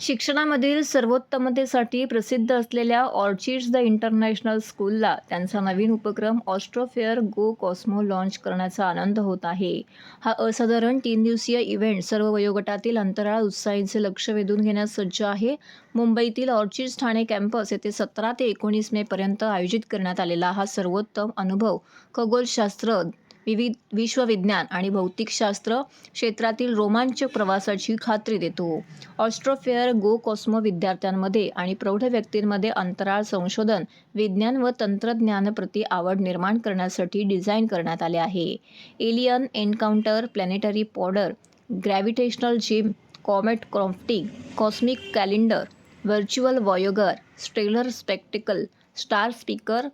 शिक्षणामधील सर्वोत्तमतेसाठी प्रसिद्ध असलेल्या ऑर्चिड्स द इंटरनॅशनल स्कूलला त्यांचा नवीन उपक्रम ऑस्ट्रोफेअर गो कॉस्मो लॉन्च करण्याचा आनंद होत आहे. हा असाधारण तीन दिवसीय इव्हेंट सर्व वयोगटातील अंतराळ उत्साहींचे लक्ष वेधून घेण्यास सज्ज आहे. मुंबईतील ऑर्चिड्स ठाणे कॅम्पस येथे सतरा ते एकोणीस मेपर्यंत आयोजित करण्यात आलेला हा सर्वोत्तम अनुभव खगोलशास्त्र विविध विश्वविज्ञान आणि भौतिकशास्त्र क्षेत्रातील रोमांचक प्रवासाची खात्री देतो. ऑस्ट्रोफेअर गो कॉस्मो विद्यार्थ्यांमध्ये आणि प्रौढ व्यक्तींमध्ये अंतराळ संशोधन विज्ञान व तंत्रज्ञानप्रती आवड निर्माण करण्यासाठी डिझाईन करण्यात आले आहे. Alien encounter planetary powder gravitational gym comet crafting cosmic calendar virtual voyager stellar spectacle star speaker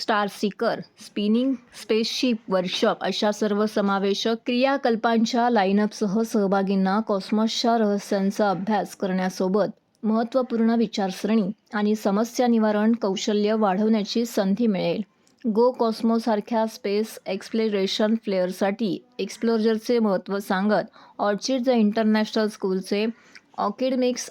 star seeker spinning spaceship workshop अशा सर्व समावेशक क्रियाकल्पांच्या लाईनअपसह सहभागींना कॉस्मॉसच्या रहस्यांचा अभ्यास करण्यासोबत महत्त्वपूर्ण विचारसरणी आणि समस्या निवारण कौशल्य वाढवण्याची संधी मिळेल. गो कॉस्मोसारख्या स्पेस एक्सप्लोरेशन फ्लेअरसाठी एक्सप्लोजरचे महत्त्व सांगत ऑर्चिड द इंटरनॅशनल स्कूलचे ऑकिडमिक्स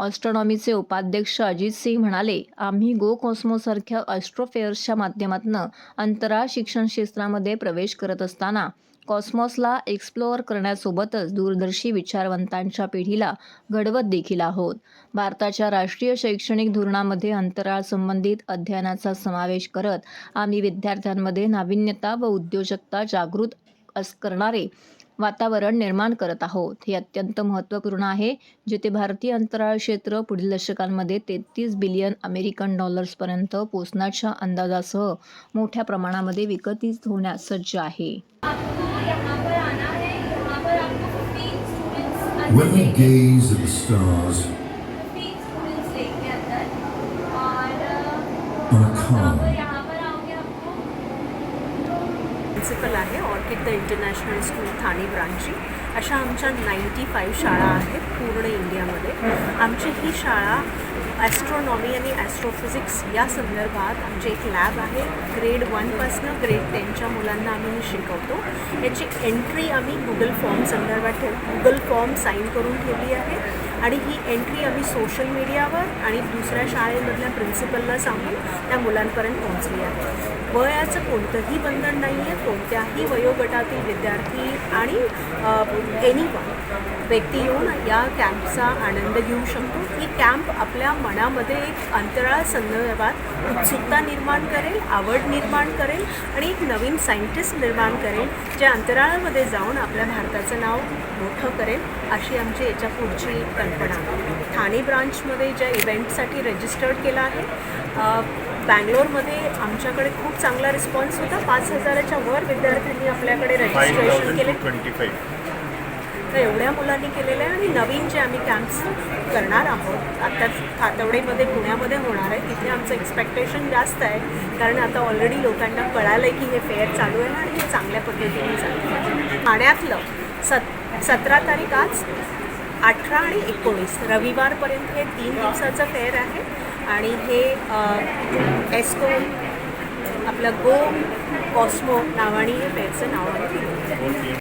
ऑस्ट्रॉनॉमीचे उपाध्यक्ष अजित सिंग म्हणाले आम्ही गो कॉस्मोसारख्या ऑस्ट्रोफेअर्सच्या माध्यमातून अंतराळ शिक्षण क्षेत्रामध्ये प्रवेश करत असताना कॉस्मॉसला एक्सप्लोअर करण्यासोबतच दूरदर्शी विचारवंतांच्या पिढीला घडवत देखील आहोत. भारताच्या राष्ट्रीय शैक्षणिक धोरणामध्ये अंतराळ संबंधित अध्ययनाचा समावेश करत आम्ही विद्यार्थ्यांमध्ये नाविन्यता व उद्योजकता जागृत अस करणारे वातावरण निर्माण करत आहोत. हे अत्यंत महत्त्वपूर्ण आहे. जेथे भारतीय अंतराळ क्षेत्र पुढील दशकांमध्ये तेहतीस बिलियन अमेरिकन डॉलर्सपर्यंत पोचण्याच्या अंदाजासह मोठ्या प्रमाणामध्ये विकसित होण्यास सज्ज आहे. When we gaze at the stars on a calm, principal आहे Orchid the International School Thane ब्रांचची अशा आमच्या नाईंटी फाईव्ह शाळा आहेत पूर्ण इंडियामध्ये. आमची ही शाळा ॲस्ट्रॉनॉमी आणि ॲस्ट्रोफिजिक्स या संदर्भात आमचे एक लॅब आहे. ग्रेड वनपासनं ग्रेड टेनच्या मुलांना आम्ही हे शिकवतो. याची एंट्री आम्ही गुगल फॉर्म संदर्भात ठेव गुगल फॉर्म साईन करून ठेवली आहे. आणि ही एंट्री आम्ही सोशल मीडियावर आणि दुसऱ्या शाळेमधल्या प्रिन्सिपलला सांगून त्या मुलांपर्यंत पोहोचली आहे. वयाचं कोणतंही बंधन नाही आहे कोणत्याही वयोगटातील विद्यार्थी आणि एनी व्यक्ती येऊन या कॅम्पचा आनंद घेऊ शकतो. ही कॅम्प आपल्या मनामध्ये एक अंतराळ संदर्भात उत्सुकता निर्माण करेल आवड निर्माण करेल आणि एक नवीन सायंटिस्ट निर्माण करेल जे अंतराळामध्ये जाऊन आपल्या भारताचं नाव मोठं करेल अशी आमची याच्या पुढची कल्पना. ठाणे ब्रांचमध्ये ज्या इव्हेंटसाठी रजिस्टर्ड केलं आहे बँगलोरमध्ये आमच्याकडे खूप चांगला रिस्पॉन्स होता. पाच हजाराच्या वर विद्यार्थ्यांनी आपल्याकडे रजिस्ट्रेशन केले. ट्वेंटी फाईव्ह तर एवढ्या मुलांनी केलेलं आहे आणि नवीन जे आम्ही कॅम्प्स करणार आहोत आत्ताच खातवडेमध्ये पुण्यामध्ये होणार आहे तिथे आमचं एक्सपेक्टेशन जास्त आहे. कारण आता ऑलरेडी लोकांना कळालं आहे की हे फेअर चालू आहे आणि हे चांगल्या पद्धतीने चालू आहे. ठाण्यातलं सत सतरा तारीख आज अठरा आणि एकोणीस. रविवारपर्यंत हे तीन दिवसाचं फेअर आहे आणि हे एस्को आपलं गो कॉस्मो नावाने हे फेअरचं नाव आहे.